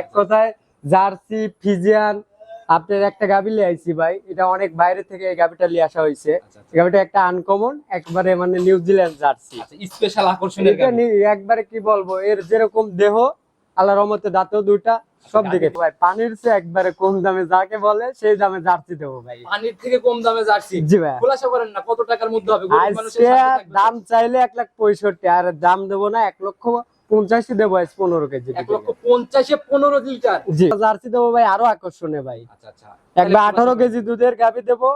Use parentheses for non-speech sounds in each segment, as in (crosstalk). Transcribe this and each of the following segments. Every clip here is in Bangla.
এক কথায় জার্সি ফিজিয়ান আপনার একটা গাবি লিয়ে আইছি ভাই। এটা অনেক বাইরে থেকে এই গাবিটা নিয়ে আসা হয়েছে আচ্ছা, আচ্ছা। গাবিটা একটা আনকমন একবারে মানে নিউজিল্যান্ড জার্সি। আচ্ছা স্পেশাল আকর্ষণের এটা একবারে কি বলব এর যেরকম দেহ আল্লাহ রহমতে দাঁতেও দুইটা সব দিকে। ভাই পানির চেয়ে একবারে কম দামে যাকে বলে সেই দামে জার্সি দেবো ভাই। পানির থেকে কম দামে জার্সি। জি ভাই। খোলাসা করেন না কত টাকার মধ্যে হবে। দাম চাইলে এক লাখ পঁয়ষট্টি আর দাম দেবো না এক লক্ষ পঞ্চাশি দেবো আজ পনেরো কেজি এক লক্ষ পঞ্চাশে পনেরো লিটার। জি। জার্সি দেবো ভাই আরও আকর্ষণে ভাই। আচ্ছা আচ্ছা। একবার আঠারো কেজি দুধের গাভি দেবো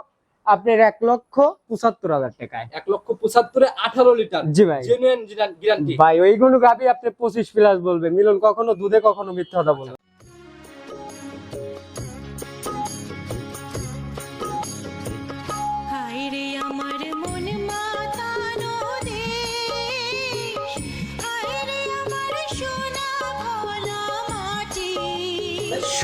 আপনার এক লক্ষ পঁচাত্তর হাজার টাকায়। এক লক্ষ পঁচাত্তরে আঠারো লিটার। জি ভাই। জেনুইন গ্যারান্টি ভাই ওইগুলো গাভি আপনি পঁচিশ প্লাস বলবে মিলন কখনো দুধে কখনো মিথ্যা কথা বলবে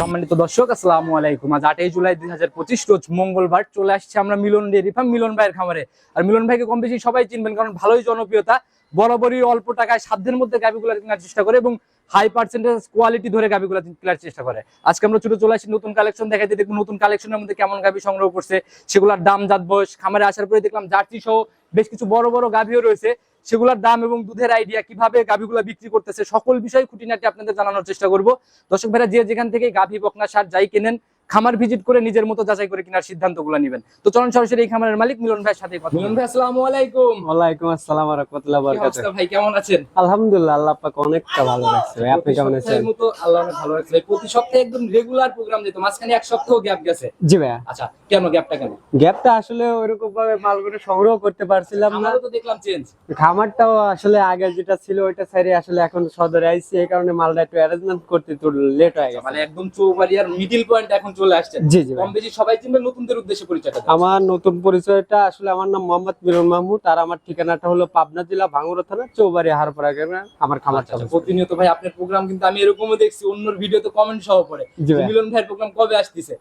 সম্মানিত দর্শক, আসসালামু আলাইকুম। আজ আটই জুলাই দুই হাজার পঁচিশ, রোজ মঙ্গলবার চলে আসছে আমরা মিলন ডেয়ারি ফার্ম, মিলন ভাইয়ের খামারে। আর মিলন ভাইকে কম বেশি সবাই চিনবেন, কারণ ভালোই জনপ্রিয়তা। বরাবরই অল্প টাকায় সাধ্যের মধ্যে গাভিগুলো কেনার চেষ্টা করে এবং হাই পার্সেন্টেজ কোয়ালিটি ধরে গাভিগুলো কেনার চেষ্টা করে। আজকে আমরা ছোট, চলে আসি নতুন কালেকশন দেখাইতে দেখব নতুন কালেকশনের মধ্যে কেমন গাভি সংগ্রহ করছে। সেগুলোর দাম, জাত, বয়স, খামারে আসার পরে দেখলাম জার্সি সহ বেশ কিছু বড় বড় গাভিও রয়েছে। সেগুলোর দাম এবং দুধের আইডিয়া কীভাবে গাভিগুলো বিক্রি করতেছে, সকল বিষয় খুঁটিনাটি আপনাদের জানানোর চেষ্টা করব। দর্শক ভাইরা, যে যেখান থেকে গাভী বকনা সার যাই কেনেন খামার ভিজিট করে নিজের মতো যাচাই করে কেনার সিদ্ধান্তগুলো নেবেন। তো চলুন সরাসরি এই খামারের মালিক মিলন ভাইয়ের সাথে কথা মিলন ভাই আসসালামু আলাইকুম। ওয়ালাইকুম আসসালাম রহমতুল্লাহ কি বরকাত অবস্থা ভাই কেমন আছেন? আলহামদুলিল্লাহ আল্লাহ পাক অনেকটা ভালো ভাই। আপনি কেমন আছেন? মতো আল্লাহ অনেক ভালো রাখছে ভাই। প্রতি সপ্তাহে একদম রেগুলার প্রোগ্রাম দিত মাঝখানে এক সপ্তাহ গ্যাপ গেছে। জি ভাইয়া। আচ্ছা কেন গ্যাপটা কেন? গ্যাপটা আসলে ওইরকম ভাবে মালগুলো সংগ্রহ করতে পারছিলাম না। আমারও তো দেখলাম চেঞ্জ খামারটাও আসলে আগে যেটা ছিল ওইটা সাইডে আসলে এখন সদরে আইসি এই কারণে মালটা একটু অ্যারেঞ্জমেন্ট করতে একটু লেট হয়ে গেছে। মানে একদম চৌবাড়িয়ার মিডল পয়েন্ট এখন চলে আসছে জি জি কম বেশি সবাই চিনবে নতুনদের উদ্দেশ্যে পরিচয়টা আমার নতুন পরিচয়টা আসলে আমার নাম মোহাম্মদ মিলন মাহমুদ আর আমার ঠিকানাটা হলো পাবনা জেলা ভাঙ্গুরা থানা চৌবাড়ি হারপাড়া গ্রামে আমার খামারটা আচ্ছা, আচ্ছা, প্রতিনিয়ত ভাই আপনার প্রোগ্রাম কিন্তু আমি এরকমও দেখছি অন্যর ভিডিওতে কমেন্ট সহ পড়ে। মিলন ভাইয়ের প্রোগ্রাম কবে আসতেছে?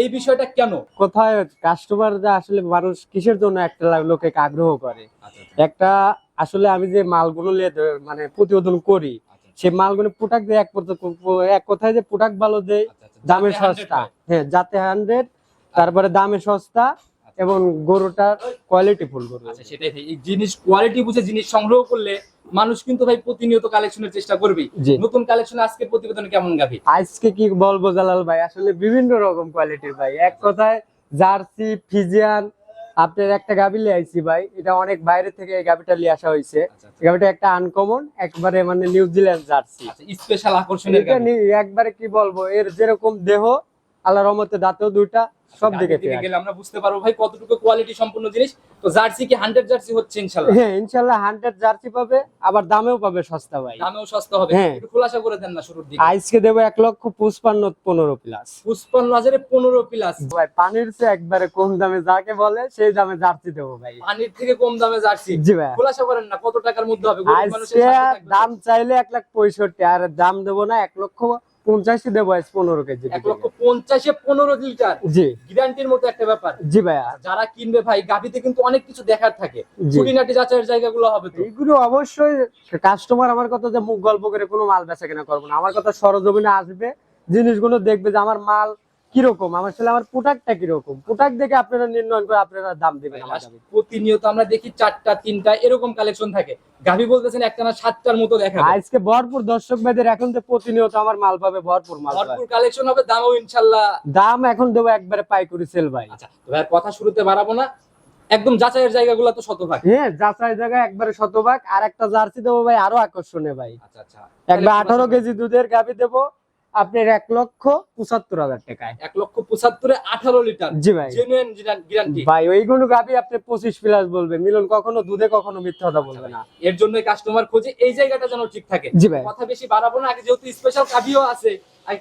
এই বিষয়টা কেন? কোথায় কাস্টমাররা আসলে মানুষ কিসের জন্য একটা লোকে আগ্রহ করে? একটা আসলে আমি যে মালগুলো নিয়ে মানে প্রতিবেদন করি সেই মালগুলো প্রোডাক্ট এক পর্যন্ত- এক কথায় যে প্রোডাক্ট ভালো দেয় দামে সস্তা। হ্যাঁ। যাতে হান্ড্রেড তারপরে দামে সস্তা এবং গরুটার কোয়ালিটি ফুল গরু। আচ্ছা সেটাই এই জিনিস কোয়ালিটি বুঝে জিনিস সংগ্রহ করলে মানুষ কিন্তু ভাই প্রতিনিয়ত কালেকশনের চেষ্টা করবেই। জি। নতুন কালেকশন আজকের প্রতিবেদন কেমন গাভি? আজকে কি বলব জালাল ভাই? আসলে বিভিন্ন রকম কোয়ালিটির ভাই। এক কথায় জার্সি ফিজিয়ান আপনার একটা গাবি লিয়ে আইছি ভাই এটা অনেক বাইরে থেকে এই গাবিটা নিয়ে আসা হয়েছে আচ্ছা, এই গাবিটা একটা আনকমন একবারে মানে নিউজিল্যান্ড জার্সি। আচ্ছা স্পেশাল আকর্ষণের এটা একবারে কি বলব এর যেরকম দেহ আল্লাহ রহমতে দাঁতেও দুইটা সব দিকে গেলে আমরা বুঝতে পারব ভাই কতটুকু কোয়ালিটি সম্পূর্ণ জিনিস। তো জার্সি কি হান্ড্রেড জার্সি হচ্ছে ইনশাল্লাহ? হ্যাঁ জার্সি পাবে আবার দামেও পাবে সস্তা ভাই। দামেও সস্তা হবে। হ্যাঁ। একটু খোলাসা করে দেন না শুরুর দিকে। আজকে দেবো এক লক্ষ পুষ্পান্ন পনেরো প্লাস পুষ্পান্ন হাজারে পনেরো প্লাস ভাই পানির চেয়ে একবারে কম দামে যাকে বলে সেই দামে জার্সি দেবো ভাই। পানির থেকে কম দামে জার্সি। জি ভাই। খোলাসা করেন না কত টাকার মধ্যে হবে। দাম চাইলে এক লাখ পঁয়ষট্টি আর দাম দেবো না এক লক্ষ পঞ্চাশি দেবো আজ পনেরো কেজি এক লক্ষ পঞ্চাশে পনেরো লিটার। জি। গ্যারান্টির মতো একটা ব্যাপার। জি ভাইয়া। যারা কিনবে ভাই গাভিতে কিন্তু অনেক কিছু দেখার থাকে। খুঁটিনাটি যাচাইয়ের জায়গাগুলো হবে তো। এইগুলো অবশ্যই কাস্টমার আমার কথা যে মুখ গল্প করে কোনো মাল বেচা কেনা করব না। আমার কথা সরজমিনে আসবে জিনিসগুলো দেখবে যে আমার মাল কীরকম? আমার আসলে আমার প্রোডাক্টটা কীরকম? প্রোডাক্ট দেখে আপনারা নির্ণয় করে আপনারা দাম দিবেন। প্রতিনিয়ত আমরা দেখি চারটা তিনটা এরকম কালেকশন থাকে। গাভি বলতেছেন একটা না সাতটার মতো দেখাবে আজকে ভরপুর দর্শক ভাইদের এখন তো প্রতিনিয়ত আমার মাল পাবে ভরপুর মাল ভরপুর কালেকশন হবে দামও ইনশাল্লাহ দাম এখন দেবো একবারে পাইকুরি সেল ভাই। আচ্ছা তো ভাই কথা শুরুতে বাড়াবো না। একদম যাচাইয়ের জায়গাগুলো তো শতভাগ। হ্যাঁ যাচাই জায়গা একবারে শতভাগ। আর একটা জার্সি দেবো ভাই আরও আকর্ষণে ভাই। আচ্ছা আচ্ছা। একবার আঠারো কেজি দুধের গাভি দেবো। আপনার এক লক্ষ পঁচাত্তর হাজার টাকায়। এক লক্ষ পঁচাত্তরে আঠারো লিটার। জি ভাই। জেনুইন গ্যারান্টি ভাই ওইগুলো গাভি আপনি পঁচিশ প্লাস বলবে মিলন কখনো দুধে কখনো মিথ্যা কথা বলবে না। এর জন্য কাস্টমার খোঁজে এই জায়গাটা যেন ঠিক থাকে। জি ভাই। কথা বেশি বাড়াবো না আগে যেহেতু স্পেশাল গাভিও আছে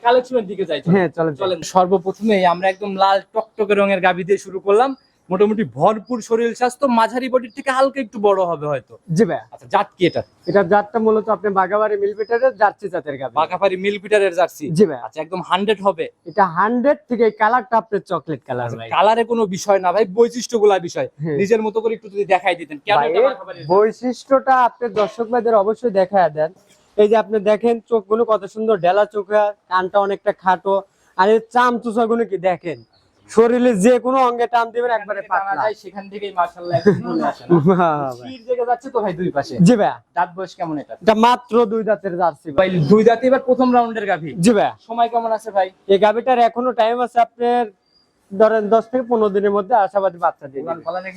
কালেকশনের দিকে যাই। হ্যাঁ চলেন চলেন। সর্বপ্রথমেই আমরা একদম লাল টকটকে রঙের গাভি দিয়ে শুরু করলাম। মোটামুটি ভরপুর শরীর স্বাস্থ্য মাঝারি বডির থেকে হালকা একটু বড় হবে হয়তো। জি ভাই। আচ্ছা জাত কি এটা এটা জাতটা মূলত আপনি বাগাবাড়ি মিলপিটারের জার্সি জাতের গাভি। বাঘাপাড়ি মিল পিটারের জার্সি? জি ভাই। আচ্ছা একদম হান্ড্রেড হবে। এটা হান্ড্রেড থেকে এই কালারটা আপনার চকলেট কালার ভাই। কালারে কোনো বিষয় না ভাই বৈশিষ্ট্যগুলা বিষয়। হ্যাঁ। নিজের মতো করে একটু যদি দেখাই দিতেন কেন এটা বৈশিষ্ট্যটা আপনি দর্শক ভাইদের অবশ্যই দেখায় দেন। এই যে আপনি দেখেন চোখগুলো কত সুন্দর ঢেলা চোখা কানটা অনেকটা খাটো আর এই চাম চুষাগুলো কি দেখেন? শরীরে যে কোনো অঙ্গে টান দিবেন একবারে পাতলা। যায়, সেখান থেকেই মাশাআল্লাহ আসে না। শির যাচ্ছে তো ভাই দুই পাশে? জি ভাই দাঁত বয়স কেমন এটা? এটা মাত্র দুই দাঁতের জার্সি ভাই। ভাই দুই দাঁতে এবার প্রথম রাউন্ডের গাভী। জি ভাই সময় কেমন আছে ভাই? এই গাভিটার এখনও টাইম আছে আপনার ধরেন দশ থেকে পনেরো দিনের মধ্যে আশাবাদী বাচ্চা দিয়ে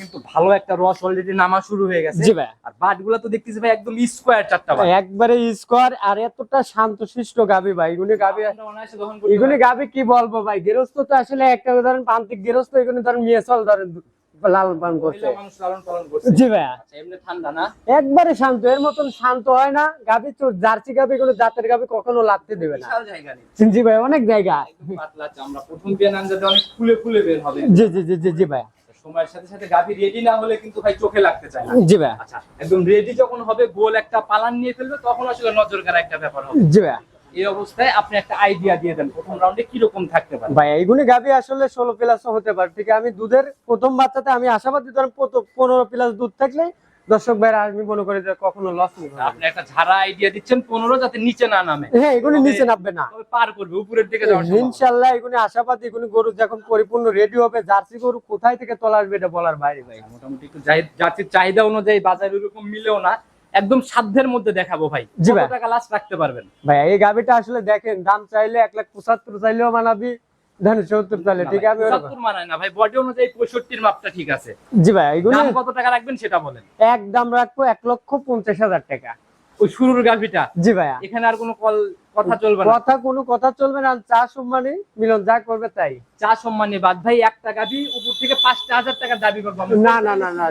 কিন্তু ভালো একটা রস অলরেডি নামা শুরু হয়ে গেছে। জি ভাই। আর বাটগুলা তো দেখতেছি ভাই একদম স্কোয়ার চারটা একবারে স্কোয়ার আর এতটা শান্তশিষ্ট গাবি ভাই। এগুলি গাবি এগুলি। গাবি কি বলব ভাই? গেরস্ত তো আসলে একটা ধরেন প্রান্তিক গেরস্ত এগুলি ধরেন মেয়েছল ধরেন লালন পালন করছে। জি ভাই আচ্ছা, ঠান্ডা না? একবারে শান্ত এর মতন শান্ত হয় না। গাবি তো জার্সি গাবি কোনো জাতের গাবি কখনো লাগতে দেবে না। জি ভাই অনেক জায়গা। জি জি জি জি জি ভাই সময়ের সাথে সাথে গাভী রেডি না হলে কিন্তু ভাই চোখে লাগতে চায় না। জি ভাই আচ্ছা একদম রেডি যখন হবে গোল একটা পালান নিয়ে ফেলবে তখন আসলে নজর কাড়া একটা ব্যাপার হবে। জি ভাই এই অবস্থায় আপনি একটা আইডিয়া দিয়ে দেন প্রথম রাউন্ডে কি রকম থাকতে পারে। ভাই এইগুলি গাবি আসলে ষোলো প্লাস হতে পারে। ঠিক আমি দুধের প্রথম বাচ্চাতে আমি আশাবাদী ধরেন প্রত- পনেরো প্লাস দুধ থাকলে দর্শক ভাইরা আমি মনে করি যে কখনো লস নেই। আপনি একটা ঝাড়া আইডিয়া দিচ্ছেন পনেরো যাতে নিচে না নামে। হ্যাঁ এগুলি নিচে নামবে না। তবে পার করবে উপরের দিকে যাওয়ার। ইনশাল্লাহ এগুলি আশাবাদী এগুলি গরু যখন পরিপূর্ণ রেডি হবে জার্সি গরু কোথায় থেকে তোলা আসবে এটা বলার বাইরে ভাই। মোটামুটি একটু জাতির চাহিদা অনুযায়ী বাজার এরকম মিলেও না। একদম সাধ্যের মধ্যে দেখাবো ভাই। কত টাকা লাস্ট রাখতে পারবেন? ভাই এই গাবিটা আসলে দেখেন দাম চাইলে এক লাখ পঁচাত্তর চাইলেও মানাবি ঠিক আছে মানায় না ভাই বডি অনুযায়ী মাপটা ঠিক আছে। জি ভাই কত টাকা রাখবেন সেটা বলেন। এক দাম রাখব এক লক্ষ পঞ্চাশ হাজার টাকা। ওই শুরুর গাভিটা জি ভাইয়া। এখানে আর কোনো কল কথা চলবে না। কথা কোনো কথা চলবে না চা সম্মানে মিলন যা করবে তাই। চা সম্মানী বাদ ভাই এক টাকা দিই উপর থেকে পাঁচটা হাজার টাকার দাবি করব না না না না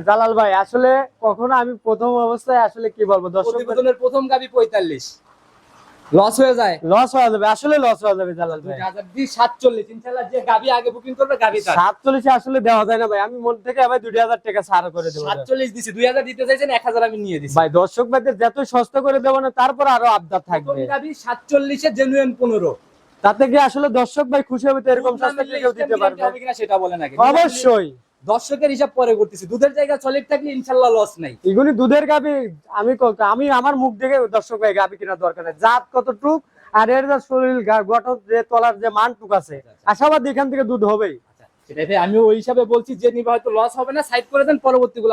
জালাল ভাই আসলে কখনো আমি প্রথম অবস্থায় আসলে কি বলব দর্শক প্রথম গাবি পঁয়তাল্লিশ। লস হয়ে যায়। লস হয়ে যাবে আসলে লস হয়ে যাবে জালাল ভাই। দুই হাজার দিয়ে সাতচল্লিশ ইনশাল্লাহ যে আগে বুকিং করবে তার। সাতচল্লিশে আসলে দেওয়া যায় না ভাই আমি মন থেকে দুই হাজার টাকা ছাড় করে দেবো। সাতচল্লিশ দিছি দুই হাজার দিতে চাইছেন এক হাজার আমি নিয়ে দিছি। ভাই দর্শক ভাইদের যত সস্তা করে দেবো না তারপর আরও আবদার থাকবে। গাভি সাতচল্লিশে জেনুইন পনেরো। তাতে কি আসলে দর্শক ভাই খুশি হবে তো এরকম সস্তা কেউ দিতে পারবে? সেটা বলেন আগে। অবশ্যই। দর্শকের হিসাব পরে করতেছি দুধের জায়গা চলে থাকলে ইনশাল্লাহ লস নাই। এগুলি দুধের গাবি আমি আমি আমার মুখ দেখে দর্শক ভাই গাবি কেনার দরকার নেই। জাত কতটুক আর এর যে শরীর গঠন যে তলার যে মানটুক আছে আশাবাদ এখান থেকে দুধ হবেই। আমি ওই হিসাবে বলছি যে নিবা হয়তো লস হবে না সাইড করে দেন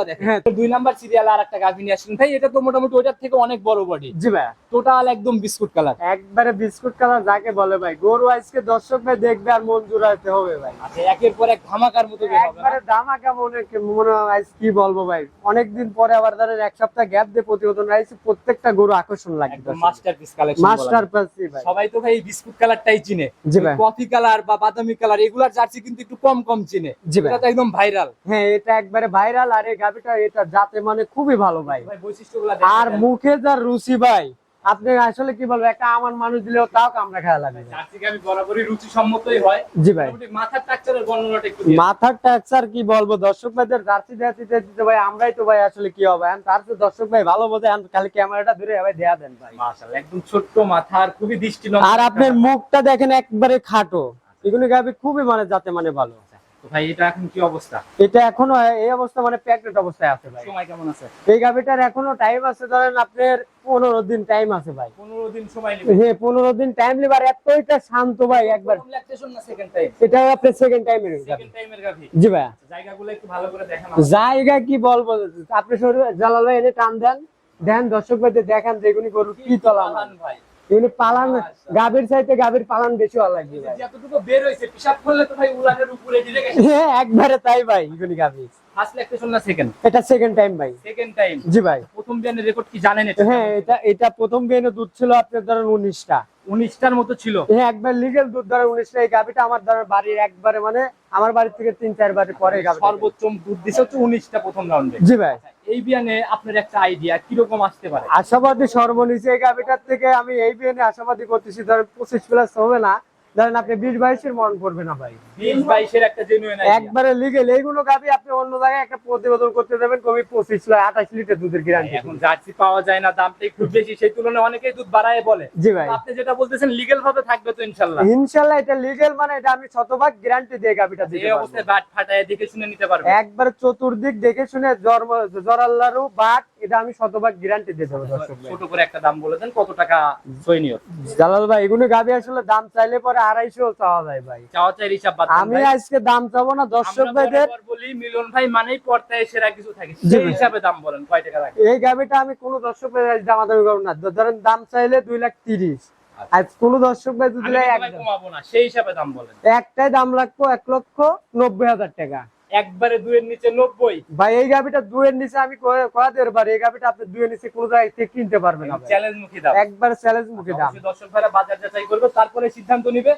দেখেন। হ্যাঁ। দুই নাম্বার সিরিয়াল আর একটা গাভি নিয়ে আসলেন ভাই এটা তো মোটামুটি ওইটার থেকে অনেক বড় বডি জি ভাই। টোটাল একদম বিস্কুট কালার একবারে বিস্কুট কালার যাকে বলে ভাই গরু আজকে দর্শক ভাই দেখবে আর মন জুড়াইতে হবে ভাই। আচ্ছা একের পর এক ধামাকার মতো? একবারে দামাকা মনে মনে আজ কি বলব ভাই? অনেকদিন পরে আবার ধরেন এক সপ্তাহ গ্যাপ দিয়ে প্রতিবেদন প্রত্যেকটা গরু আকর্ষণ লাগে মাস্টার পিস কালেকশন মাস্টার পাচ্ছি ভাই। সবাই তো ভাই বিস্কুট কালারটাই চিনে। জি ভাই। কফি কালার বা বাদামি কালার এগুলার জার্সি কিন্তু একটু কম কম চিনে। এটা তো একদম ভাইরাল হ্যাঁ এটা একবারে ভাইরাল আর এই গাবিটা এটা যাতে মানে খুবই ভালো ভাই। বৈশিষ্ট্যগুলো আর মুখে যার রুচি ভাই আপনি আসলে কি বলব একটা আমার মানুষ দিলেও তাও কামড়া খেয়া লাগবে জার্সি বরাবরই রুচি সম্মতই হয়। জি ভাই। মাথার টাকচারের বর্ণনাটা একটু মাথার ট্যাক্সার কি বলব দর্শক ভাইদের জার্সি দেওয়া দিতে ভাই আমরাই তো ভাই আসলে কি হবে? এখন তার তো দর্শক ভাই ভালো বোঝে এখন খালি ক্যামেরাটা ধরে ভাই দেয়া দেন ভাই। মাশাআল্লাহ একদম ছোট্ট মাথা আর খুবই দৃষ্টি আর আপনার মুখটা দেখেন একবারে খাটো। এগুলি গাবি খুবই মানে যাতে মানে ভালো। ভাই এটা এখন কি অবস্থা? এটা এখনও এই অবস্থা মানে প্যাকেট অবস্থায় আছে ভাই। সময় কেমন আছে? এই গাবিটার এখনও টাইম আছে ধরেন আপনার পনেরো দিন টাইম আছে ভাই। পনেরো দিন সময় হ্যাঁ পনেরো দিন টাইম নেবার এতটা শান্ত ভাই একবার। এটা আপনার সেকেন্ড টাইমের সেকেন্ড টাইমের জি ভাই জায়গাগুলো একটু ভালো করে দেখানো জায়গা কি বলব? আপনি জালাল ভাই এনে টান দেন। দেন দর্শক ভাইদের দেখান যে এগুলি গরু কি তলা ভাই? এগুলি পালান গাভীর চাইতে গাভীর পালান বেশি ভালো লাগবে ভাই। যতটুকু বের হয়েছে পিসাব করলে তো ভাই উলানের উপরে দিলে হ্যাঁ একবারে তাই ভাই এগুলি গাভী ফার্স্ট ল্যাকটেশন না সেকেন্ড এটা সেকেন্ড টাইম ভাই। সেকেন্ড টাইম জি ভাই। প্রথম বিয়ানের রেকর্ড কি জানেন এটা? হ্যাঁ এটা এটা প্রথম বিয়ে দুধ ছিল আপনার ধরেন উনিশটা। উনিশটার মতো ছিল। হ্যাঁ একবার লিগেল দুধ ধরেন উনিশটা এই আমার ধরেন বাড়ির একবারে মানে আমার বাড়ি থেকে তিন পরে সর্বোচ্চ দুধ দিছে হচ্ছে উনিশটা প্রথম রাউন্ডে জি ভাই। এই বিয়ানে আপনার একটা আইডিয়া আসতে পারে? আশাবাদী সর্বনিচে এই গাভিটার থেকে আমি এই বিয়ে আশাবাদী করতেছি ধরেন পঁচিশ প্লাস হবে না। ধরেন আপনি বিশ বাইশের মন পড়বে না ভাই। বিশ বাইশের একটা জেনুইন একবারে লিগেল এইগুলো গাভি আপনি অন্য জায়গায় একটা প্রতিবেদন করতে দেবেন কবি পঁচিশ আঠাশ লিটার দুধের গ্যারান্টি এখন জার্সি পাওয়া যায় না দামটা একটু বেশি সেই তুলনায় অনেকেই দুধ বাড়ায় বলে। জি ভাই। আপনি যেটা বলতেছেন লিগেল ভাবে থাকবে তো ইনশাল্লাহ। ইনশাল্লাহ এটা লিগেল মানে এটা আমি শতভাগ গ্যারান্টি দিয়ে দিতে পারব। অবস্থায় বাট ফাটায় দেখে শুনে নিতে পারবে। একবার চতুর্দিক দেখে শুনে জরাল্লারু বাট এটা আমি শতভাগ গ্যারান্টি দিয়ে দেবো দর্শক ছোট করে একটা দাম বলে দেন কত টাকা জালাল ভাই এগুলো গাবি আসলে দাম চাইলে পরে আড়াইশো চাওয়া যায় ভাই। চাওয়া চাই হিসাব আমি আজকে দাম চাবো না দর্শক ভাইদের বলি মিলন ভাই মানেই পর্দায় সেরা কিছু থাকে। সেই হিসাবে দাম বলেন কয় টাকা লাগে এই গাবিটা আমি কোনো দর্শক ভাই দামাদামি করব না। ধরেন দাম চাইলে দুই লাখ তিরিশ। আর কোনো দর্শক ভাই যদি দাম একটাই দাম লাগবো এক লক্ষ নব্বই হাজার টাকা। একবারে দুইয়ের নিচে নব্বই। ভাই এই গাভিটা দুয়ের নিচে আমি কয়াদের পারি এই গাভিটা আপনি দুয়ের নিচে কোনো জায়গায় থেকে কিনতে পারবেন চ্যালেঞ্জ মুখী দাম। একবার চ্যালেঞ্জ মুখে দাম। দর্শক ভাইরা বাজার যাচাই করবে তারপরে সিদ্ধান্ত নিবে।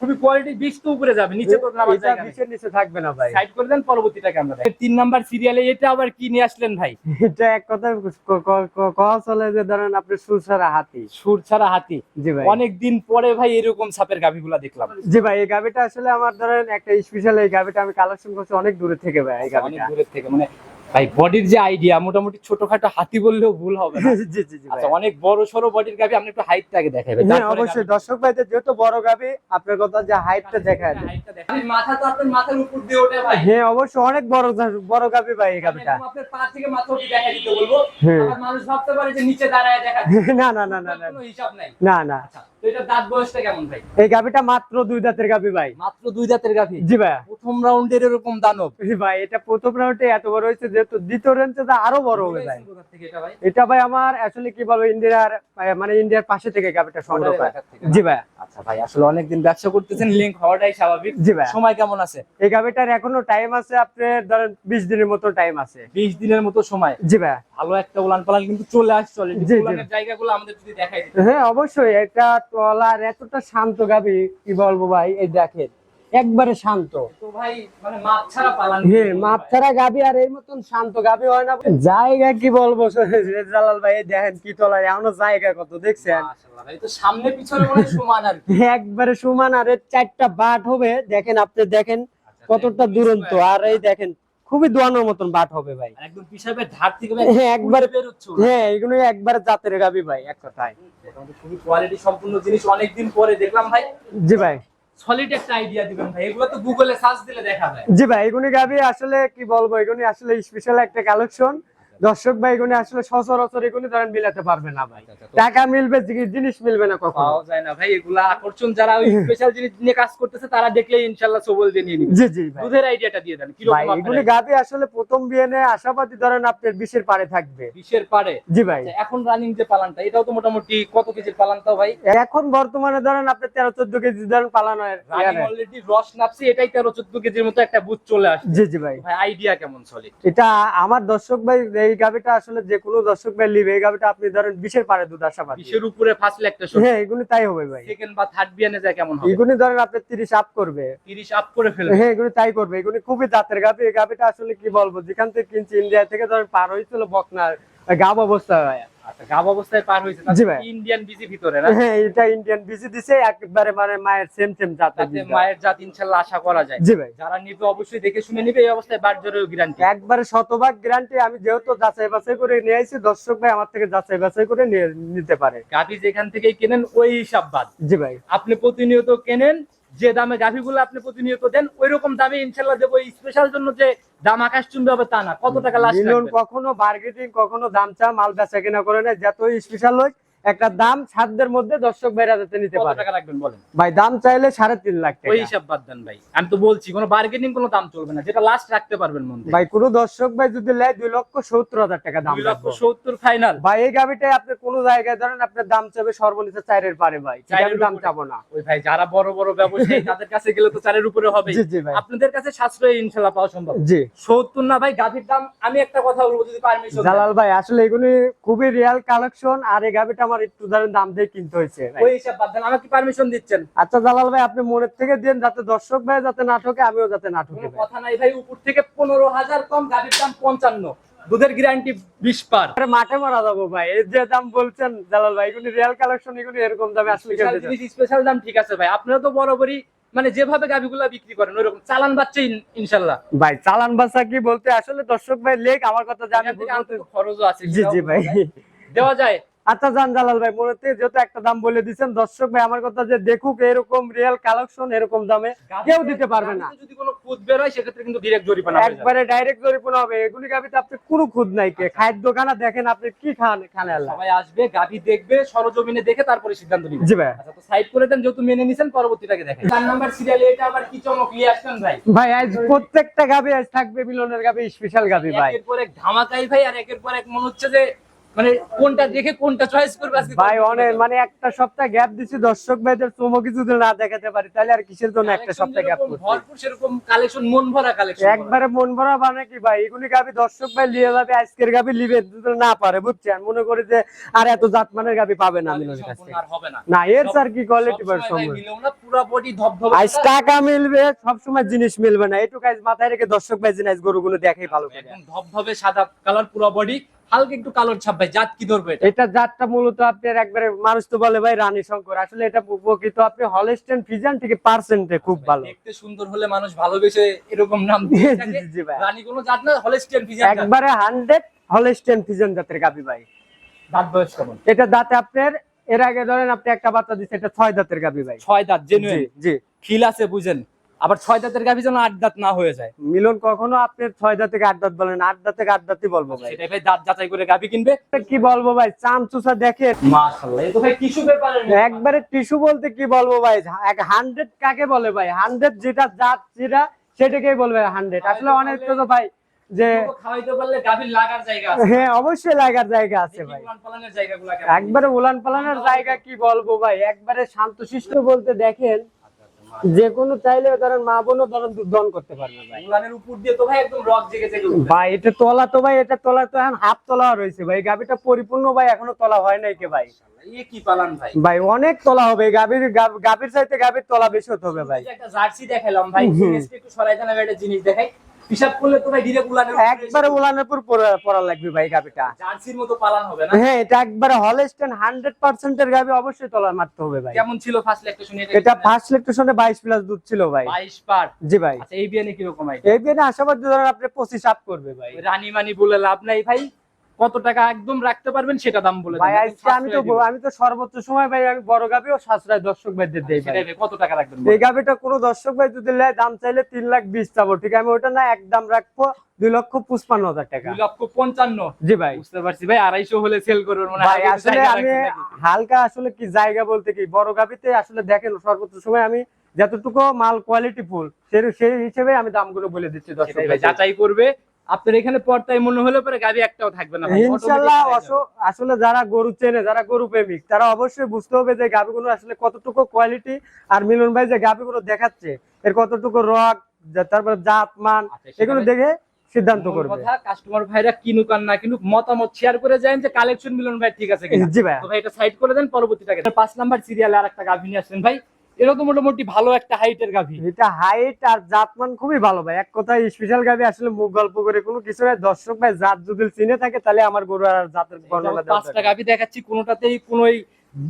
খুবই কোয়ালিটি বিশ তো উপরে যাবে নিচে তো নামার জায়গা নেই। নিচে নিচে থাকবে না ভাই। সাইড করে দেন পরবর্তীটাকে আমরা দেখি। তিন নাম্বার সিরিয়ালে এটা আবার কি নিয়ে আসলেন ভাই? এটা এক কথা কথা চলে যে ধরেন আপনি সুরসারা হাতি। সুর ছাড়া হাতি। জি ভাই। অনেক দিন পরে ভাই এরকম সাপের গাভিগুলা দেখলাম। জি ভাই এই গাবিটা আসলে আমার ধরেন একটা স্পেশাল এই গাবিটা আমি কালেকশন করছি অনেক দূরে থেকে ভাই এই অনেক দূরের থেকে মানে ভাই বডির যে আইডিয়া মোটামুটি ছোটখাটো হাতি বললেও ভুল হবে না। (laughs) জি জি জি আচ্ছা অনেক বড় সড়ো বডির গাভি আপনি একটু হাইটটাকে দেখাবেন হ্যাঁ অবশ্যই। দর্শক ভাইদের যেহেতু বড় গাবি আপনার কথা যে হাইটটা দেখায় দেয়। মাথা তো আপনার মাথার উপর দিয়ে ওঠে ভাই। হ্যাঁ অবশ্যই। অনেক বড় বড় গাবি ভাই এই গাবিটা আপনার পা থেকে মাথা অবধি দেখা দিতে বলব। হ্যাঁ। আবার মানুষ ভাবতে পারে যে নিচে দাঁড়ায় দেখা (laughs) না না না না না। কোনো হিসাব নাই। না না। আচ্ছা তো এটা দাঁত বয়সটা কেমন ভাই? এই গাবিটা মাত্র দুই দাঁতের গাবি ভাই। মাত্র দুই দাঁতের গাভি? জি ভাই। প্রথম রাউন্ডের এরকম দানব। জি ভাই এটা প্রথম রাউন্ডে এত বড় হয়েছে যেহেতু দ্বিতীয় রাউন্ডে আরও বড় হবে ভাই। এটা ভাই? আমার আসলে কি বলব ইন্ডিয়ার মানে ইন্ডিয়ার পাশে থেকে গাবিটা সংগ্রহ করে এলাকা থেকে না? জি ভাই। আচ্ছা ভাই আসলে অনেকদিন ব্যবসা করতেছেন লিঙ্ক হওয়াটাই স্বাভাবিক। জি ভাই। সময় কেমন আছে? এই গাবিটার এখনও টাইম আছে আপনার ধরেন বিশ দিনের মতো টাইম আছে। বিশ দিনের মতো সময়। জি ভাই। ভালো একটা উলান পালান কিন্তু চলে আসছে অলরেডি। উলানের জায়গাগুলো আমাদের যদি দেখাই হ্যাঁ অবশ্যই। এটা এতটা শান্ত গাবি কি বলব ভাই এই দেখেন একবারে শান্ত। মানে ছাড়া হ্যাঁ মাপছাড়া গাবি আর এই মতন শান্ত গাবি হয় না। জায়গা কি বলব জালাল ভাই দেখেন কি তলায় এখনও জায়গা কত দেখছেন? সামনে পিছনে সমান আর একবারে সমান আর চারটা বাট হবে দেখেন আপনি দেখেন কতটা দুরন্ত। আর এই দেখেন খুবই দোয়ানোর মতন বাট হবে ভাই। একদম পিসাবের ধার থেকে হ্যাঁ, একবার হ্যাঁ এগুলো একবার জাতের গাবি ভাই এক কথায়। খুবই কোয়ালিটি সম্পূর্ণ জিনিস অনেকদিন পরে দেখলাম ভাই। জি ভাই। সলিড একটা আইডিয়া দিবেন ভাই। এগুলো তো গুগলে সার্চ দিলে দেখা যায়। জি ভাই এগুনি গাবি আসলে কি বলব এগুনি আসলে স্পেশাল একটা কালেকশন দর্শক ভাই এগুলি আসলে সচরাচর এগুলি ধরেন মিলাতে পারবে না ভাই। টাকা মিলবে জিনিস মিলবে না কখনো। পাওয়া যায় না ভাই এগুলা আকর্ষণ যারা ওই স্পেশাল জিনিস নিয়ে কাজ করতেছে তারা দেখলেই ইনশাআল্লাহ সবল দিয়ে নিয়ে নিবে। জি জি ভাই। দুধের আইডিয়াটা দিয়ে দেন ভাই কীরকম এগুলি আপনার গাবি আসলে প্রথম বিয়েনে আশাবাদী ধরেন আপনার বিশের পারে থাকবে। বিশের পারে জি ভাই। আচ্ছা, এখন রানিং যে পালানটা এটাও তো মোটামুটি কত কেজির পালানটাও ভাই? এখন বর্তমানে ধরেন আপনার তেরো চোদ্দ কেজি ধরেন পালানো রানিং অলরেডি রস নাপছি এটাই তেরো চোদ্দ কেজির মতো একটা বুথ চলে আসছে। জি জি ভাই। ভাই আইডিয়া কেমন সলিড এটা আমার দর্শক ভাই এই গাভিটা আসলে যে কোনো দর্শক ভাই নিবে। এই গাভিটা আপনি ধরেন বিশের পারে দুধ আসা আশাবাদী। বিশের উপরে ফার্স্ট একটা হ্যাঁ এগুলি তাই হবে ভাই। সেকেন্ড বা থার্ড বিয়ানে যায় কেমন হবে? এগুলি ধরেন আপনি 30 আপ করবে। তিরিশ আপ করে ফেলবে। হ্যাঁ এগুলো তাই করবে। এগুলো খুবই দাঁতের গাভি। এই গাভিটা আসলে কি বলব যেখান থেকে কিনছি ইন্ডিয়া থেকে ধরেন পার হইছিল বকনার গাব অবস্থা আচ্ছা গাব অবস্থায় পার হয়েছে জি ভাই। ইন্ডিয়ান বিজি ভিতরে না? হ্যাঁ এটা ইন্ডিয়ান বিসি দিছে একবারে মানে মায়ের সেম সেম জাতের মায়ের জাত ইনশাল্লাহ আশা করা যায়। জি ভাই। যারা নিবে অবশ্যই দেখে শুনে নিবে এই অবস্থায় গ্যারান্টি একবারে শতভাগ গ্যারান্টি আমি যেহেতু যাচাই বাছাই করে নিয়ে আইছি দর্শক ভাই আমার থেকে যাচাই বাছাই করে নিয়ে নিতে পারে। গাভি যেখান থেকেই কেনেন ওই হিসাব বাদ। জি ভাই। আপনি প্রতিনিয়ত কেনেন যে দামে গাভিগুলো আপনি প্রতিনিয়ত দেন ওই রকম দামে ইনশাল্লাহ দেবো। স্পেশাল জন্য যে দাম আকাশ চুম্বে হবে তা না। কত টাকা লাগবে? কখনো বার্গেটিং কখনো দাম চা মাল বেচা কিনা করে না যত স্পেশাল হোক একটা দাম সাধ্যের মধ্যে দর্শক ভাইরা যাতে নিতে পারে। টাকা রাখবেন বলেন? ভাই দাম চাইলে সাড়ে তিন লাখ ওই হিসাব বাদ দেন ভাই। আমি তো বলছি কোনো বার্গেনিং কোনো দাম চলবে না। যেটা লাস্ট রাখতে পারবেন মন ভাই কোনো দর্শক ভাই যদি লেয় দুই লক্ষ সত্তর হাজার টাকা দাম দুই লক্ষ। সত্তর ফাইনাল ভাই এই গাবিটাই আপনি কোন জায়গায় ধরেন আপনার দাম চাবে সর্বনিম্ন চারের পারে ভাই। আমি দাম চাবো না। ওই ভাই যারা বড় বড় ব্যবসায়ী (laughs) তাদের কাছে গেলে তো চারের উপরে হবে। জি জি ভাই। আপনাদের কাছে সাশ্রয় ইনশাল্লাহ পাওয়া সম্ভব। জি। সত্তর না ভাই গাভীর দাম আমি একটা কথা বলব যদি পারমিশন জালাল ভাই আসলে এগুলি খুবই রিয়াল কালেকশন আর এই গাবিটা আমার একটু ধরেন দাম দিয়ে কিনতে হয়েছে ওই হিসাব বাদ দেন আমাকে পারমিশন দিচ্ছেন। আচ্ছা জালাল ভাই আপনি মনের থেকে দেন যাতে দর্শক ভাই যাতে না ঠকে আমিও যাতে না ঠকে কোনো ভাই। কথা নাই ভাই উপর থেকে পনেরো হাজার কম গাভীর দাম পঞ্চান্ন। দুধের গ্যারান্টি বিশ পার। আরে মাঠে মারা যাব ভাই এই যে দাম বলছেন জালাল ভাই এগুলি রিয়াল কালেকশন এগুলি এরকম দামে আসলে স্পেশাল দাম ঠিক আছে ভাই। আপনারা তো বরাবরই মানে যেভাবে গাভীগুলা বিক্রি করেন ওইরকম চালান বাচ্চা ইনশাল্লাহ। ভাই চালান বাচ্চা কি বলতে আসলে দর্শক ভাই লেখ আমার কথা জানে খরচও আছে জি জি ভাই। দেওয়া যায়। আচ্ছা জান জালাল ভাই মনে হচ্ছে যেহেতু একটা দাম বলে দিচ্ছেন দর্শক ভাই আমার কথা যে দেখুক এরকম রিয়েল কালেকশন এরকম দামে কেউ দিতে পারবে না। যদি কোনো খুদ বের হয় সেক্ষেত্রে কিন্তু ডিরেক্ট জরিমানা হয়ে যাবে। একবারে ডাইরেক্ট জরিপনা হবে। এগুলি গাবিতে আপনি কোনো খুদ নাই কে। খাদ্য খানা দেখেন আপনি কি খান খানে আল্লাহ। সবাই আসবে গাভী দেখবে সরজমিনে দেখে তারপরে সিদ্ধান্ত নিবে। জি ভাই। আচ্ছা তো সাইড করে দেন যেহেতু মেনে নিছেন পরবর্তীটাকে দেখেন। চার নাম্বার সিরিয়ালে এটা আবার কি চমক? নিয়ে আসছেন ভাই। ভাই আজ প্রত্যেকটা গাবি আজ থাকবে মিলনের গাবি স্পেশাল গাবি ভাই। একের পর এক ধামাকাই ভাই আর একের পর এক মনে হচ্ছে যে মানে কোনটা দেখে কোনটা চয়েস করবে আজকে ভাই অনেক মানে একটা সপ্তাহ গ্যাপ দিছি দর্শক ভাইদের যদি না দেখাতে পারি তাহলে আর কিসের জন্য একটা সপ্তাহ গ্যাপ করছি? ভরপুর সেরকম কালেকশন মন ভরা কালেকশন একবারে মন ভরা মানে কি ভাই এগুলি গাবি দর্শক ভাই লিয়ে যাবে আজকের গাবি লিবে যদি না পারে বুঝছেন? মনে করি যে আর এত জাতমানের গাবি পাবে না মিলনের কাছে। আর হবে না। না এর স্যার কি কোয়ালিটি পার সম্ভব। না পুরো বডি ধবধবে আজ টাকা মিলবে সবসময় জিনিস মিলবে না। এটুকু আজ মাথায় রেখে দর্শক ভাই জিনিস গরুগুলো দেখেই ভালো করে। একদম ধবধবে সাদা কালার পুরো বডি হালকা একটু কালোর ছাপ ভাই জাত কি ধরবে এটা? জাতটা মূলত আপনার একবারে মানুষ তো বলে ভাই রানী শঙ্কর আসলে এটা প্রকৃত আপনি হলস্টেন ফিজান থেকে পার্সেন্টে খুব ভালো। দেখতে সুন্দর হলে মানুষ ভালোবেসে এরকম নাম দিয়ে জি, থাকে। ভাই। রানী কোনো জাত না হলেস্টিয়ান ফিজিয়ান একবারে হান্ড্রেড হলস্টেন ফিজান জাতের গাবি ভাই। দাঁত বয়স কেমন? এটা দাঁতে আপনার এর আগে ধরেন আপনি একটা বাচ্চা দিচ্ছে এটা ছয় দাঁতের গাবি ভাই। ছয় দাঁত জি জেনুইন জি। ফিল আছে বুঝেন। আবার ছয় দাঁতের গাভি যেন আট দাঁত না হয়ে যায়। মিলন কখনো আপনি ছয় দাঁত থেকে আট দাঁত বলেন আট দাঁত থেকে আট দাঁতই বলব ভাই। সেটাই ভাই দাঁত যাচাই করে গাভি কিনবে। কি বলব ভাই চাম চুষা দেখেন মাশাআল্লাহ এই তো ভাই টিস্যু পেপারের একবারে টিস্যু বলতে কি বলব ভাই এক হান্ড্রেড কাকে বলে ভাই? হান্ড্রেড যেটা জাত যেটা সেটাকেই বলবে হান্ড্রেড আসলে অনেক তো ভাই যে খাওয়াইতে পারলে গাভির লাগার জায়গা আছে। হ্যাঁ অবশ্যই লাগার জায়গা আছে ভাই। উলান পালানের জায়গাগুলো একবারে উলান পালানোর জায়গা কি বলব ভাই? একবারে শান্তশিষ্ট বলতে দেখেন যে কোনো চাইলে ধরেন মা বোনও ধরেন করতে পারবে ভাই। উলানের উপর দিয়ে তো ভাই একদম রক জেগে জেগে ভাই এটা তলা তো ভাই এটা তলা তো এখন হাফ তোলা রয়েছে ভাই গাবিটা পরিপূর্ণ ভাই এখনও তলা হয় নাই কে ভাই। কি পালান ভাই? ভাই অনেক তলা হবে গাবির গাব- গাবির চাইতে গাবির তলা বেশি হতে হবে ভাই। একটা জার্সি দেখালাম ভাই। একটু সরাই একটা জিনিস দেখাই। হিসাব করলে তো ভাই ডিরেক্ট উলানের একবারে উলানের পর পরা- পরা লাগবে ভাই গাবিটা। জার্সির মতো পালান হবে না? হ্যাঁ এটা একবারে হলস্টেন হান্ড্রেড পার্সেন্টের গাবি অবশ্যই মারতে হবে ভাই। কেমন ছিল ফার্স্ট এটা ফার্স্ট প্লাস দুধ ছিল ভাই। 22 পার। জি ভাই। আচ্ছা এই বিয়ানে কি রকম আইডিয়া? এই বিয়ে আশাবাদী ধরেন আপনি পঁচিশ আপ করবে ভাই। রানী মানি বলে লাভ নাই ভাই। কত টাকা একদম রাখতে পারবেন সেটা দাম বলে ভাই আজকে আমি তো আমি তো সর্বোচ্চ সময় ভাই আমি বড় গাবি ও সাশ্রয় দর্শক ভাইদের দেই ভাই। কত টাকা রাখবেন এই গাবিটা কোনো দর্শক ভাই যদি নেয় দাম চাইলে তিন লাখ বিশ চাবো ঠিক আছে? আমি ওটা না এক দাম রাখব লক্ষ হাজার টাকা। জি ভাই। বুঝতে পারছি ভাই আড়াইশো হলে সেল করবেন মানে ভাই আসলে আমি হালকা আসলে কি জায়গা বলতে কি বড় গাবিতে আসলে দেখেন সর্বোচ্চ সময় আমি যতটুকু মাল কোয়ালিটি ফুল সেই হিসেবে আমি দামগুলো বলে দিচ্ছি দর্শক। যাচাই করবে আপনার এখানে পর্দায় মনে হলে পরে গাড়ি একটাও থাকবে না অস- আসলে যারা গরু চেনে যারা গরু প্রেমিক তারা অবশ্যই বুঝতে হবে যে গাভিগুলো আসলে কতটুকু কোয়ালিটি আর মিলন ভাই যে গাভিগুলো দেখাচ্ছে এর কতটুকু রক তারপর জাত মান আচ্ছা, এগুলো দেখে সিদ্ধান্ত করবে। কথা কাস্টমার ভাইরা কিনুক আর না কিনুক মতামত শেয়ার করে যায় যে কালেকশন মিলন ভাই ঠিক আছে জি ভাই। তো ভাই এটা সাইড করে দেন পরবর্তীটাকে পাঁচ নাম্বার সিরিয়ালে আর একটা গাভী নিয়ে আসলেন ভাই। এটা তো মোটামুটি ভালো একটা হাইটের গাভী। এটা হাইট আর জাত মান খুবই ভালো ভাই। এক কথায় স্পেশাল গাভি আসলে মুখ গল্প করে কোনো কিছু নাই দর্শক ভাই জাত যদি চিনে থাকে তাহলে আমার গরু আর জাতের বর্ণনা পাঁচটা গাভী দেখাচ্ছি কোনোটাতেই কোনোই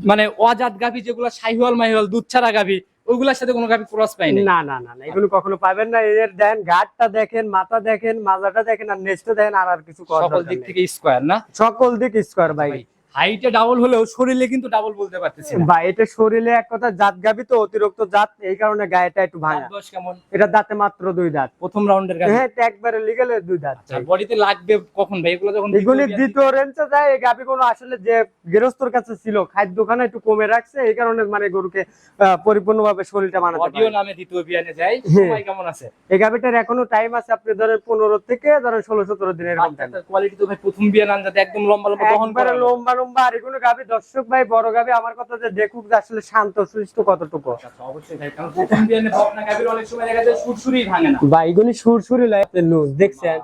মানে অজাত গাভী যেগুলো শাহিওয়াল মাহিওয়াল দুধ ছাড়া গাভী ওইগুলোর সাথে কোনো গাভী ক্রস পাই না না না না এগুলো কখনো পাবেন না। এর দেন ঘাটটা দেখেন মাথা দেখেন মাজাটা দেখেন আর নেক্সটটা দেখেন আর আর কিছু সকল দিক থেকে স্কোয়ার না? সকল দিক স্কোয়ার ভাই হাইটে ডাবল হলেও শরীরে কিন্তু ডাবল বলতে পারতেছি না। ভাই এটা শরীরে এক কথা জাত গাবি তো অতিরিক্ত জাত এই কারণে গায়েটা একটু ভাঙা। বয়স কেমন? এটা দাঁতে মাত্র দুই দাঁত। প্রথম রাউন্ডের গাভী? হ্যাঁ একবারে লিগেলে দুই দাঁত। আর বডিতে লাগবে কখন ভাই? এগুলো যখন এগুলি দ্বিতীয় রেঞ্জে যায় এই গাবি কোনো আসলে যে গৃহস্থর কাছে ছিল খাদ্য খানা একটু কমে রাখছে এই কারণে মানে গরুকে পরিপূর্ণভাবে শরীরটা বানাতে অডিও নামে দ্বিতীয় বিয়ানে যায় হ্যাঁ। সময় কেমন আছে? এই গাবিটার এখনও টাইম আছে আপনি ধরেন পনেরো থেকে ধরেন ষোলো সতেরো দিনের এরকম time। কোয়ালিটি তো ভাই প্রথম বিয়ান আনজাতে একদম লম্বা লম্বা দহন করা লম্বা লম্বা আর এগুলো গাবি দর্শক ভাই বড় গাবি আমার কথা যে দেখুক যে আসলে শান্ত সুস্থ কতটুকু। আচ্ছা, ভাই সুরসুরি লাগে লুজ দেখছেন?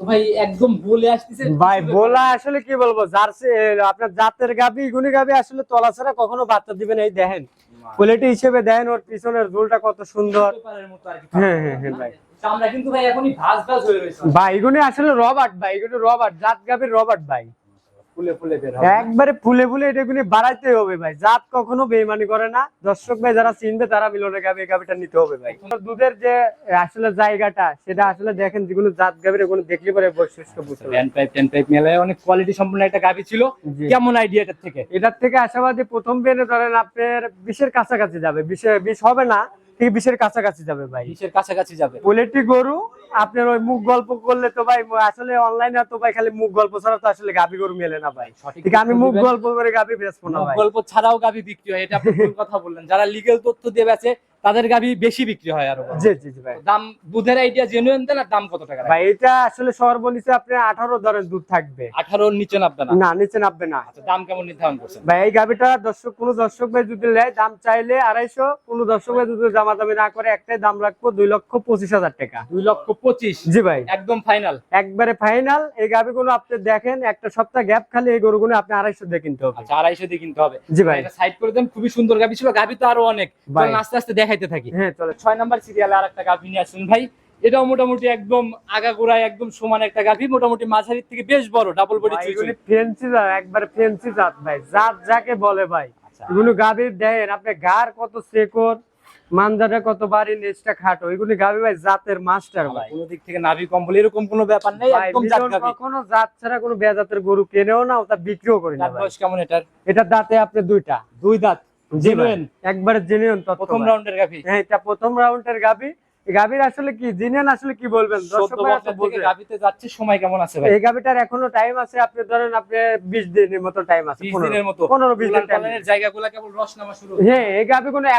ভাই একদম বলে আসতেছে ভাই বলা আসলে কি বলব জার্সি আপনার জাতের গাবি গুনি গাবি আসলে তলা ছাড়া কখনো বাচ্চা দিবেন এই দেখেন। কোয়ালিটি হিসেবে দেখেন ওর পিছনের ঝুলটা কত সুন্দর। হ্যাঁ, হ্যাঁ, হ্যাঁ, ভাই। চামড়া কিন্তু ভাই এখনই ভাঁজ ভাঁজ হয়ে রয়েছে। ভাই এগুলি আসলে রবার্ট ভাই এগুলি রবার্ট জাত গাবির রবার্ট ভাই। ফুলে ফুলে বের হবে। একবারে ফুলে ফুলে এটা গুলি বাড়াইতে হবে ভাই। জাত কখনো বেইমানি করে না। দর্শক ভাই যারা চিনবে তারা মিলনের গাবি গাবিটা নিতে হবে ভাই। দুধের যে আসলে জায়গাটা সেটা আসলে দেখেন যেগুলো জাত গাবির কোনো দেখলে পরে বৈশিষ্ট্য বুঝতে পারবেন। পাইপ টেন পাইপ মেলায় অনেক কোয়ালিটি সম্পন্ন একটা গাভি ছিল। কেমন আইডিয়া এটার থেকে? এটার থেকে আশাবাদী প্রথম বেনে ধরেন আপনার বিশের কাছাকাছি যাবে। বিশে বিশ হবে না। ঠিক বিশের কাছাকাছি যাবে ভাই। বিশের কাছাকাছি যাবে। পোলেট্রি গরু আপনার ওই মুখ গল্প করলে তো ভাই আসলে অনলাইনে তো ভাই খালি মুখ গল্প ছাড়া তো আসলে গাবি গরু মেলে না ভাই। সঠিক ঠিক আমি মুখ গল্প করে গাবি বেচবো না ভাই। গল্প ছাড়াও গাভি বিক্রি হয় এটা আপনি কথা বললেন। যারা লিগেল তথ্য দিয়ে বেচে তাদের গাভি বেশি বিক্রি হয় আরও। জি জি জি ভাই। দাম দুধের আইডিয়া জেনুইন দেন আর দাম কত টাকা ভাই এটা আসলে সর্বনিচে আপনি আঠারো ধরেন দুধ থাকবে। আঠারোর নিচে নামবে না? না নিচে নামবে না। আচ্ছা দাম কেমন নির্ধারণ করছেন? ভাই এই গাবিটা দর্শক কোন দর্শক ভাই যদি নেয় দাম চাইলে আড়াইশো কোন দর্শক ভাই যদি দামাদামি না করে একটাই দাম রাখব দুই লক্ষ পঁচিশ হাজার টাকা। দুই লক্ষ পঁচিশ? জি ভাই। একদম ফাইনাল একবারে ফাইনাল এই গাবি গুলো আপনি দেখেন একটা সপ্তাহ গ্যাপ খালি এই গরুগুলো আপনি আড়াইশো দিয়ে কিনতে হবে। আচ্ছা আড়াইশো দিয়ে কিনতে হবে। জি ভাই। এটা সাইড করে দেন খুবই সুন্দর গাভি ছিল গাভি তো আরও অনেক। চলুন আস্তে আস্তে দেখাইতে থাকি। হ্যাঁ চলে। ছয় নাম্বার সিরিয়ালে আর একটা গাভি নিয়ে আসছেন। ভাই এটাও মোটামুটি একদম আগাগোড়ায় একদম সমান একটা গাভি। মোটামুটি মাঝারির থেকে বেশ বড় ডাবল বডি এগুলি ফেন্সি জাত একবারে ফেন্সি জাত ভাই। জাত যাকে বলে ভাই। আচ্ছা। এগুলো গাভীর দেন আপনি গার কত সেকর মানজাটা কত বাড়ি নেচটা খাটো এগুলি গাভী ভাই জাতের মাস্টার ভাই কোনো দিক থেকে নাভি কম্বল এরকম কোনো ব্যাপার নেই একদম জাত গাভি। কখনো জাত ছাড়া কোনো বেজাতের গরু কেনেও না ওটা বিক্রিও করি না। বয়স কেমন এটার? এটা দাঁতে আপনি দুইটা দুই দাঁত। জেনুইন একবার জেনুইন প্রথম রাউন্ডের গাভি। হ্যাঁ এটা প্রথম রাউন্ডের গাভী। গাভীর আসলে কি? আসলে কি বলবেন। গাভিতে যাচ্ছে সময় কেমন আছে ভাই? এই গাভীটার এখনও টাইম আছে আপনি ধরেন আপনি বিশ দিনের মতো টাইম আছে দিনের মতো। দিন টাইম পালনের জায়গাগুলো কেবল রস নামা শুরু হ্যাঁ এই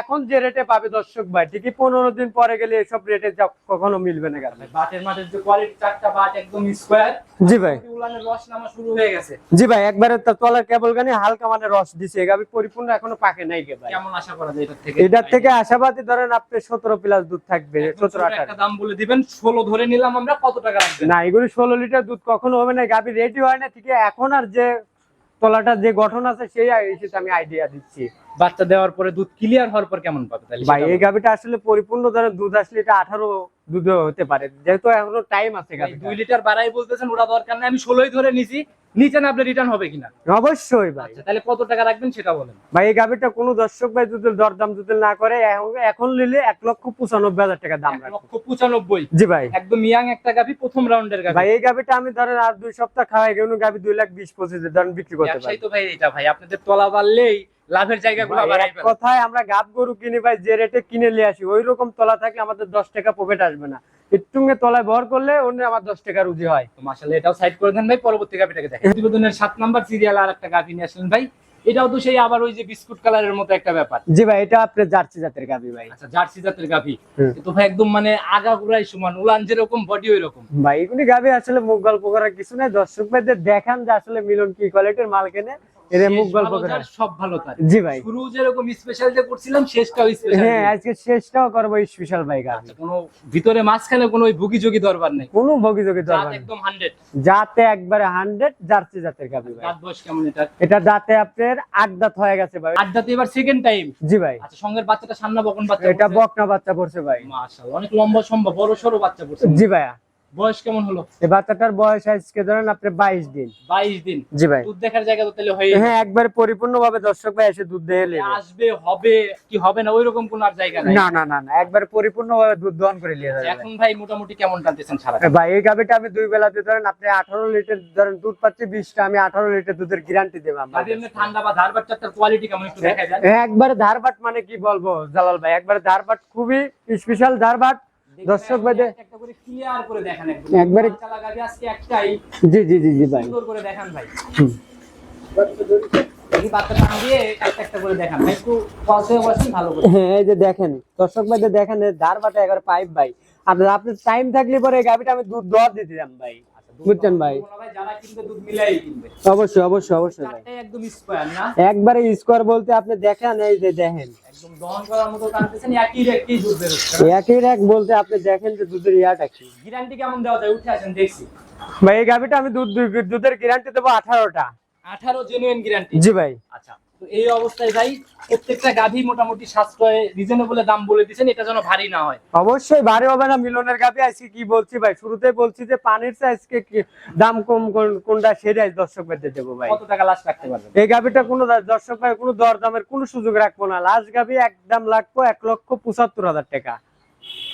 এখন যে রেটে পাবে দর্শক ভাই ঠিকই পনেরো দিন পরে গেলে এসব রেটে কখনো মিলবে না গাভী বাটের মাঠের যে কোয়ালিটি চারটা বাট একদম স্কোয়ার জি ভাই। উলানের রস নামা শুরু হয়ে গেছে। জি ভাই একবারে তলার কেবল গানি হালকা মানে রস দিছে এই গাভী পরিপূর্ণ এখনও পাকে নাই গে ভাই। কেমন আশা করা যায় এটার থেকে? এটার থেকে আশাবাদী ধরেন আপনি সতেরো প্লাস দুধ থাকবে একদম সতেরো ছোট আঠারো একটা দাম বলে দিবেন ষোলো ধরে নিলাম আমরা কত টাকা না এগুলি ষোলো লিটার দুধ কখনো হবে না গাভী রেডি হয় না ঠিক এখন আর যে তলাটার যে গঠন আছে সেই হিসেবে আমি আইডিয়া দিচ্ছি। বাচ্চা দেওয়ার পরে দুধ ক্লিয়ার হওয়ার পর কেমন পাবে ভাই এই গাভিটা আসলে পরিপূর্ণ ধরেন দুধ আসলে এটা আঠারো দুধ হতে পারে। যেহেতু এখনও টাইম আছে দুই লিটার বাড়াই বলতেছেন ওটা দরকার নেই। আমি ষোলোই ধরে নিছি নিচে না আপনি রিটার্ন হবে কিনা? অবশ্যই ভাই। আচ্ছা তাহলে কত টাকা রাখবেন সেটা বলেন। ভাই এই গাভীটা কোনো দর্শক ভাই যদি দরদাম যদি না করে এখন- নিলে এক লক্ষ পঁচানব্বই হাজার টাকা দাম লক্ষ পঁচানব্বই? জি ভাই। একদম ইয়াং একটা গাভি প্রথম রাউন্ডের গাভি। ভাই এই গাভীটা আমি ধরেন আর দুই সপ্তাহ খাওয়াই গাভী দুই লাখ বিশ পঁচিশ ধরেন বিক্রি করতে পারি তো ভাই এটা ভাই আপনাদের তলা বাড়লেই লাভের জায়গাগুলো এক কথায় আমরা গাব গরু কিনে ভাই যে রেটে কিনে নিয়ে আসি ওই রকম তলা থাকলে আমাদের দশ টাকা প্রফিট আসবে না। একটুঙ্গে তলায় ভর করলে অন্য আমার দশ টাকা রুজি হয়। তো মাশাআল্লাহ এটাও সাইড করে দেন ভাই পরবর্তী গাভিটাকে দেখেন। প্রতিবেদনের সাত নাম্বার সিরিয়াল আর একটা গাভি নিয়ে আসলেন ভাই। এটাও তো সেই আবার ওই যে বিস্কুট কালারের মতো একটা ব্যাপার। জি ভাই এটা আপনার জার্সি জাতের গাভী ভাই। আচ্ছা জার্সি জাতের গাভি তো ভাই একদম মানে আগা গুড়াই সমান উলান যেরকম বডি ওই রকম ভাই এগুলি গাভী আসলে মুখ গল্প করার কিছু নাই। দর্শক ভাইদের দেখান যে আসলে মিলন কি কোয়ালিটির মাল কেনে। এর মুখ গল্প করে। সব ভালো তার। জি ভাই। শুরু যেরকম স্পেশাল যে করছিলাম শেষটাও স্পেশাল হ্যাঁ আজকে শেষটাও করব স্পেশাল ভাই গাভী আচ্ছা কোনো ভিতরে মাঝখানে কোনো ওই ভুগি দরবার নেই? কোনো ভগি যোগী জাত দরকার নেই। একদম হান্ড্রেড যাতে একবারে হান্ড্রেড জার্সি জাতের গাভী ভাই। রাত বয়স কেমন এটা এটা দাঁতে আপনার আট দাঁত হয়ে গেছে ভাই। এবার সেকেন্ড টাইম জি ভাই। আচ্ছা সঙ্গের বাচ্চাটা সান্না বকন বাচ্চা এটা পড়ছে। বকনা বাচ্চা পড়ছে ভাই। মাশাআল্লাহ অনেক লম্বা সম্ভব বড় সরো বাচ্চা পড়ছে। জি ভাইয়া। বয়স কেমন হলো? এই বাচ্চাটার বয়স আজকে ধরেন আপনার বাইশ দিন। বাইশ দিন? জি ভাই। দুধ দেখার জায়গা তো তাহলে হয়ে হ্যাঁ একবার পরিপূর্ণ ভাবে দর্শক ভাই এসে দুধ নেবে আসবে হবে কি হবে না ওই রকম কোন আর জায়গা নাই? না না না না একবার দুধ দহন করে নিয়ে যাবে এখন ভাই মোটামুটি কেমন টানতেছেন সারা ভাই এই গাভিটা আমি দুই বেলাতে ধরেন আপনি আঠারো লিটার ধরেন দুধ পাচ্ছি বিশটা আমি আঠারো লিটার দুধের গ্যারান্টি দেবো আমরা গাভী এমনি ঠান্ডা বা ধার বাচ্চাটার কোয়ালিটি কেমন একটু দেখা যায় হ্যাঁ, একবারে ধারবাট মানে কি বলব জালাল ভাই? একবারে ধারবাট খুবই স্পেশাল ধারবাট দর্শক ভাই ক্লিয়ার করে দেখান একদম। একবারে- আজকে একটাই। জি জি জি জি ভাই। সুন্দর করে দেখান ভাই। ভাই হ্যাঁ এই যে দেখেন ধার ধারবাটা একবার পাইপ ভাই। আর আপনার টাইম থাকলে পরে গাড়িটা আমি দুধ দর দিতে যাম ভাই। বুঝছেন ভাই? অবশ্যই অবশ্যই অবশ্যই একদম স্কোয়ার না? একবারে স্কোয়ার বলতে আপনি দেখেন এই যে দেখেন। একদম দহন করার মতো টানতেছেন একই একই দুধ বেরোচ্ছে একই এক বলতে আপনি দেখেন যে দুধের ইয়াটা কি। গ্যারান্টি কেমন দেওয়া যায়? উঠে আসেন দেখছি। ভাই এই গাভিটা আমি দুধ দুধের গ্যারান্টি দেবো আঠারোটা। আঠারো জেনুইন গ্যারান্টি জি ভাই। আচ্ছা। তো এই অবস্থায় ভাই প্রত্যেকটা গাভী মোটামুটি সাশ্রয় রিজনেবল দাম বলে দিচ্ছেন এটা যেন ভারী না হয়। অবশ্যই ভারী হবে না মিলনের গাভি আজকে কি বলছি ভাই? শুরুতে বলছি যে পানির চেয়ে আজকে দাম কম কোন- কোনটা সেটাই দর্শক ভাইতে দেবো ভাই। কত টাকা লাস্ট রাখতে পারবেন? এই গাভিটা কোনো দর্শক ভাই কোনো দর দামের কোনো সুযোগ রাখব না। লাস্ট গাভি একদম লাগবো এক লক্ষ পঁচাত্তর হাজার টাকা।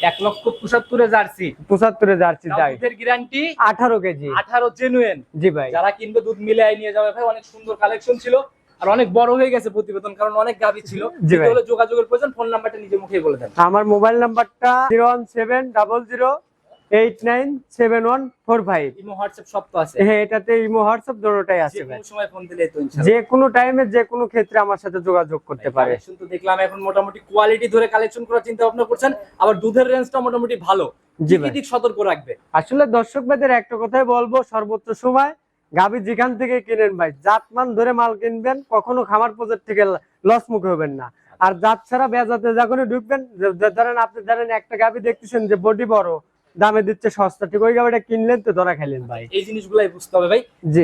এক লক্ষ পঁচাত্তরে জার্সি। পঁচাত্তরে যাচ্ছি যাই। দুধের গ্যারান্টি? আঠারো কেজি। আঠারো জেনুয়েন জি ভাই। যারা কিনবে দুধ মিলাই নিয়ে যাবে ভাই অনেক সুন্দর কালেকশন ছিল। আর অনেক বড় হয়ে গেছে প্রতিবেদন কারণ অনেক গাভী ছিল। জি ভাই। যদি হলে যোগাযোগের প্রয়োজন ফোন নাম্বারটা নিজে বলে দেন। আমার মোবাইল নাম্বারটা zero one seven double zero eight nine seven one four five. Imo WhatsApp সব তো আছে। হ্যাঁ এটাতে ইমো হোয়াটসঅ্যাপ দুটোটাই আছে সময় ফোন দিলে তো যে কোনো টাইমে যে কোনো ক্ষেত্রে আমার সাথে যোগাযোগ করতে পারে। কালেকশন তো দেখলাম এখন মোটামুটি কোয়ালিটি ধরে কালেকশন করার চিন্তা ভাবনা করছেন আবার দুধের রেঞ্জটা মোটামুটি ভালো। জি দিক সতর্ক রাখবে? আসলে দর্শক ভাইদের একটা কথাই বলব সর্বোচ্চ সময় গাভী যেখান থেকে কিনেন ভাই, জাতমান ধরে মাল কিনবেন, কখনো খামার প্রজেক্ট থেকে লস মুখে হবেন না। আর জাত ছাড়া বেজাতে যখনই ঢুকবেন ধরেন আপনি ধরেন একটা গাভী দেখতেছেন যে বডি বড় দামে দিচ্ছে সস্তা। ঠিক ওই গাভীটা কিনলেন তো ধরা খাইলেন ভাই। এই জিনিসগুলাই বুঝতে হবে ভাই।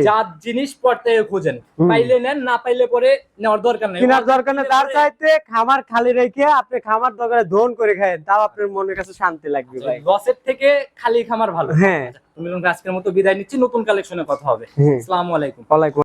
যা জিনিস পড়তে খোঁজেন। পাইলে নেন না পাইলে পরে নেওয়ার দরকার নেই। কেনার দরকার নেই। তার চাইতে খামার খালি রেখে আপনি খামার দরকারে ধন করে খায়েন তাও আপনার মনের কাছে শান্তি লাগবে ভাই। লসের থেকে খালি খামার ভালো। হ্যাঁ। তুমি আজকের মতো বিদায় নিচ্ছি নতুন কালেকশনে কথা হবে। হ্যাঁ। আসসালামু আলাইকুম। ওয়ালাইকুম